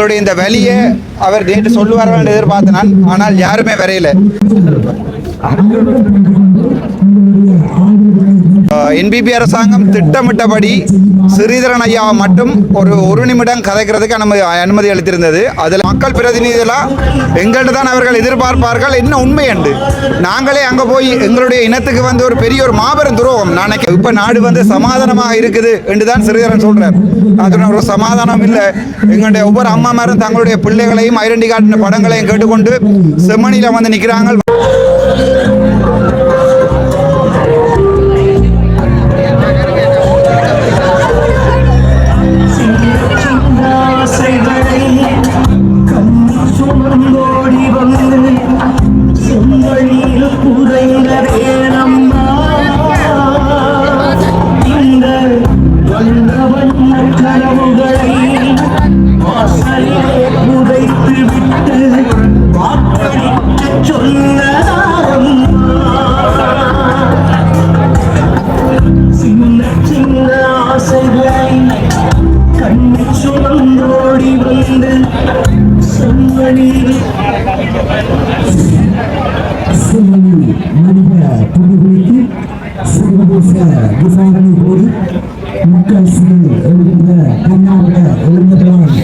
எங்களுடைய இந்த வழியை அவர் நேற்று சொல்லுவார்கள் என்று எதிர்பார்த்தேன் நான். ஆனால் யாருமே வரையில என்பிபி அரசாங்கம் திட்டமிட்டபடி ஸ்ரீதரன் ஐயாவை மட்டும் ஒரு ஒரு நிமிடம் கதைக்கிறதுக்கு அனுமதி அனுமதி அளித்திருந்தது. அதில் மக்கள் பிரதிநிதிகளாக எங்கள்கிட்ட தான் அவர்கள் எதிர்பார்ப்பார்கள். என்ன உண்மை என்று. நாங்களே அங்கே போய் எங்களுடைய இனத்துக்கு வந்து ஒரு பெரிய ஒரு மாபெரும் துரோகம். நாளைக்கு இப்போ நாடு வந்து சமாதானமாக இருக்குது என்று தான் ஸ்ரீதரன் சொல்கிறார் நான் ஒரு சமாதானம் இல்லை. எங்களுடைய ஒவ்வொரு அம்மாமாரும் தங்களுடைய பிள்ளைகளையும் ஐடென்டி கார்டு படங்களையும் கேட்டுக்கொண்டு செம்மணியில் வந்து நிற்கிறாங்க சர்வதேச விசாரணை போது மக்கள் சிறை எழுகின்ற கர்நாடக எழுந்தவர்களால்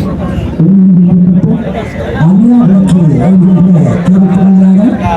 அந்நியாவற்றை எழுகின்ற கருத்தரங்கான உணர்வு மூலமாக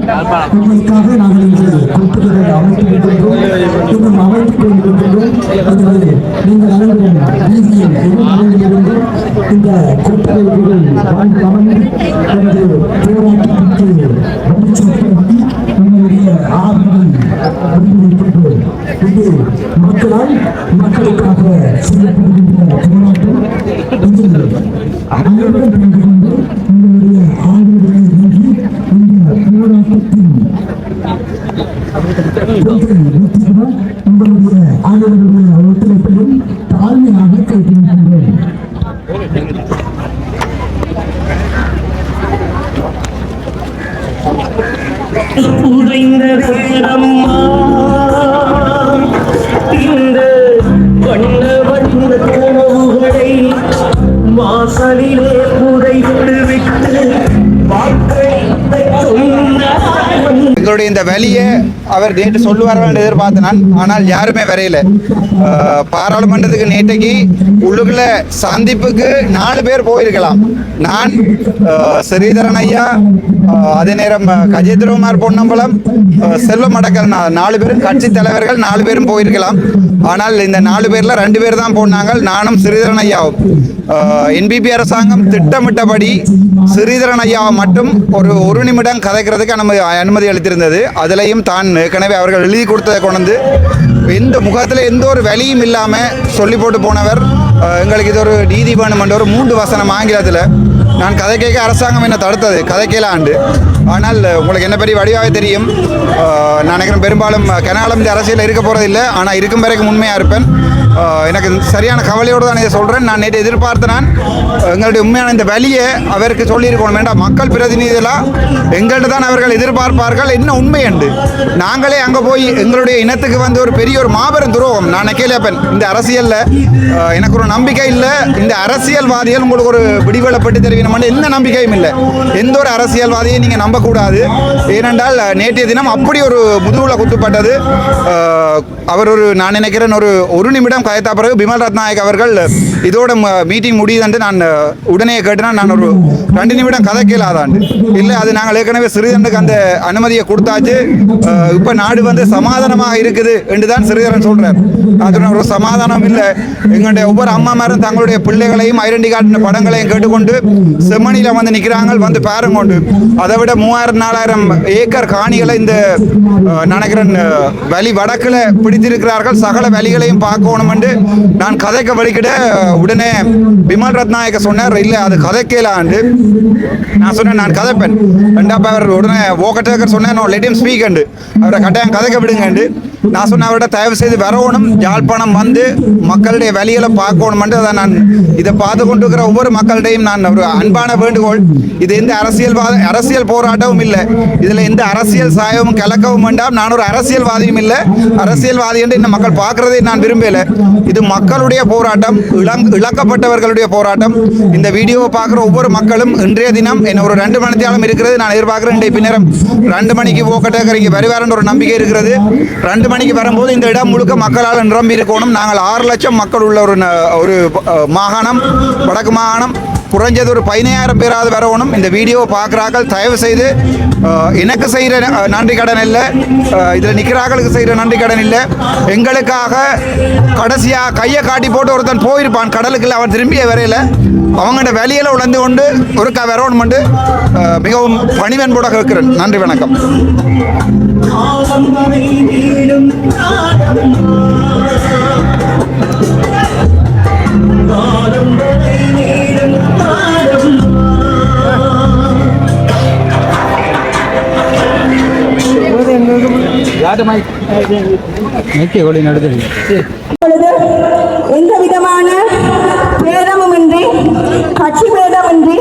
உங்களுக்காக நாங்கள் இன்று குறிப்பிட்டதை அமைத்துக் கொண்டிருக்கிறோம் இன்னும் அமைத்துக் கொண்டிருக்கின்றோம் எனவே நீங்கள் அனைவரும் வீதியில் இருந்து இந்த கூட்டுகைகள் வாழ்ந்து அமர்ந்து எனது போராட்டத்திற்கு முடிச்சூட்டி உங்களுடைய ஆதரவை அறிவிக்கின்றோம் இது மக்களால் மக்களுக்காக செய்யப்படுகின்ற போராட்டம். இதில் அனைவரும் கலந்து உங்களுடைய ஆதரவை உங்களுடைய ஆதரவுடைய ஒத்துழைப்பையும் தாழ்மையாக கேட்கின்றோம் புதைந்த எங்களுடைய இந்த வழியை அவர் நேற்று சொல்லுவார்கள் என்று எதிர்பார்த்தேன் நான். ஆனால் யாருமே வரையில. பாராளுமன்றத்துக்கு நேற்றைக்கு உள்ளுக்குள்ள சந்திப்புக்கு நாலு பேர் போயிருக்கலாம். நான் ஸ்ரீதரன் ஐயா அதே நேரம் கஜேந்திரகுமார் பொன்னம்பலம் செல்வம் அடக்கல் நாலு பேரும் கட்சி தலைவர்கள் நாலு பேரும் போயிருக்கலாம். ஆனால் இந்த நாலு பேர்ல ரெண்டு பேர் தான் போனாங்க. நானும் ஸ்ரீதரன் ஐயாவும். என்பிபி அரசாங்கம் திட்டமிட்டபடி ஸ்ரீதரன் ஐயாவை மட்டும் ஒரு ஒரு நிமிடம் கதைக்கிறதுக்கு அனுமதி அனுமதி அளித்திருந்தது. அதிலையும் தான் ஏற்கனவே அவர்கள் எழுதி கொடுத்ததை கொண்டு வந்து எந்த முகத்தில் எந்த ஒரு வழியும் இல்லாமல் சொல்லி போட்டு போனவர் எங்களுக்கு இது ஒரு நீதி வேணுமென்ற ஒரு மூன்று வசனம் ஆங்கிலத்தில். நான் கதை கேட்க அரசாங்கம் என்ன தடுத்தது கதை கேள ஆண்டு. ஆனால் உங்களுக்கு என்ன பெரிய வடிவாக தெரியும். நான் நினைக்கிறேன் பெரும்பாலும் கனகாலம் இந்த அரசியலில் இருக்க போகிறதில்லை ஆனால் இருக்கும் வரைக்கும் உண்மையாக இருப்பேன். எனக்கு சரியான கவலையோடு தான் இதை சொல்கிறேன் நான் நேற்று எதிர்பார்த்த நான் எங்களுடைய உண்மையான இந்த வழியை அவருக்கு சொல்லியிருக்கணும். வேண்டாம் மக்கள் பிரதிநிதிகளாக எங்கள்கிட்ட தான் அவர்கள் எதிர்பார்ப்பார்கள். என்ன உண்மை என்று? நாங்களே அங்கே போய் எங்களுடைய இனத்துக்கு வந்து ஒரு பெரிய ஒரு மாபெரும் துரோகம். நான் கேள்விப்பேன் இந்த அரசியலில் எனக்கு ஒரு நம்பிக்கை இல்லை. இந்த அரசியல்வாதிகள் உங்களுக்கு ஒரு விடிவலை பெற்று தெரிவிக்கணும்னு எந்த நம்பிக்கையும் இல்லை. எந்த ஒரு அரசியல்வாதியை நீங்கள் நம்பக்கூடாது. ஏனென்றால் நேற்றைய தினம் அப்படி ஒரு முதுகுல குத்துப்பட்டது. அவர் ஒரு நான் நினைக்கிறேன் ஒரு ஒரு நிமிடம் கயத்தா பிறகு பிமல் ரத்நாயக் அவர்கள் இதோட மீட்டிங் முடியுதுன்ட்டு நான் உடனே கேட்டுனா. நான் ஒரு ரெண்டு நிமிடம் கதை கேளாதாண்டு இல்லை அது நாங்கள் ஏற்கனவே சிறிதனுக்கு அந்த அனுமதியை கொடுத்தாச்சு. இப்போ நாடு வந்து சமாதானமாக இருக்குது என்று தான் சிறிதரன் சொல்கிறார் அது ஒரு சமாதானம் இல்லை. எங்களுடைய ஒவ்வொரு அம்மாமாரும் தங்களுடைய பிள்ளைகளையும் ஐடென்டி கார்டு படங்களையும் கேட்டுக்கொண்டு செம்மணியில் வந்து நிற்கிறாங்க வந்து பாருங்க கொண்டு அதை விட மூவாயிரம் நாலாயிரம் ஏக்கர் காணிகளை இந்த நினைக்கிறேன் வலி வடக்கில் பிடித்திருக்கிறார்கள். சகல வழிகளையும் பார்க்கணும் என்று நான் கதைக்க வழிக்கிட உடனே விமல் ரத்நாயக்க சொன்னார் இல்லை அது கதைக்கலாண்டு நான் சொன்னேன் நான் கதைப்பேன். ரெண்டாப்பா அவர் உடனே ஓக்கட்டேக்கர் சொன்னேன் லெட் ஸ்பீக் ஸ்பீக்கண்டு அவரை கட்டாயம் கதைக்க விடுங்கண்டு நான் சொன்ன அவர்கிட்ட தயவு செய்து வரணும் யாழ்ப்பாணம் வந்து மக்களுடைய வழிகளை பார்க்கணும் அதை நான் இதை பார்த்து கொண்டு இருக்கிற ஒவ்வொரு மக்களிடையும் நான் ஒரு அன்பான வேண்டுகோள். இது எந்த அரசியல்வாத அரசியல் போராட்டமும் இல்லை. இதில் எந்த அரசியல் சாயமும் கலக்கவும் வேண்டாம். நான் ஒரு அரசியல்வாதியும் இல்லை. அரசியல்வாதி என்று இன்னும் மக்கள் பார்க்குறதே நான் விரும்பலை இது மக்களுடைய போராட்டம் இளங் இழக்கப்பட்டவர்களுடைய போராட்டம். இந்த வீடியோவை பார்க்குற ஒவ்வொரு மக்களும் இன்றைய தினம் என்ன ஒரு ரெண்டு மணி இருக்கிறது. நான் எதிர்பார்க்குறேன் இன்றைய பின்னரம் ரெண்டு மணிக்கு போக்கட்டக்கரைக்கு வருவாருன்ற ஒரு நம்பிக்கை இருக்கிறது. ரெண்டு மணிக்கு வரும்போது இந்த இடம் முழுக்க மக்களால் நிரம்பி இருக்கணும். நாங்கள் ஆறு லட்சம் மக்கள் உள்ள ஒரு ந- ஒரு மாகாணம் வடக்கு மாகாணம் குறைஞ்சது ஒரு பதினாயிரம் பேராவது வரணும். இந்த வீடியோவை பார்க்குறாக்கள் தயவு செய்து எனக்கு செய்கிற நன்றி கடன் இல்லை. இதில் நிற்கிறார்களுக்கு செய்கிற நன்றி கடன் இல்லை. எங்களுக்காக கடைசியாக கையை காட்டி போட்டு ஒருத்தன் போயிருப்பான். கடலுக்குள்ள அவன் திரும்பிய வரையில அவங்களோட வெளியில் உழந்து கொண்டு ஒரு க வரணும் மிகவும் பணிவன்போட கேட்கிறேன். நன்றி வணக்கம். எந்த விதமான கட்சி பேதமின்றி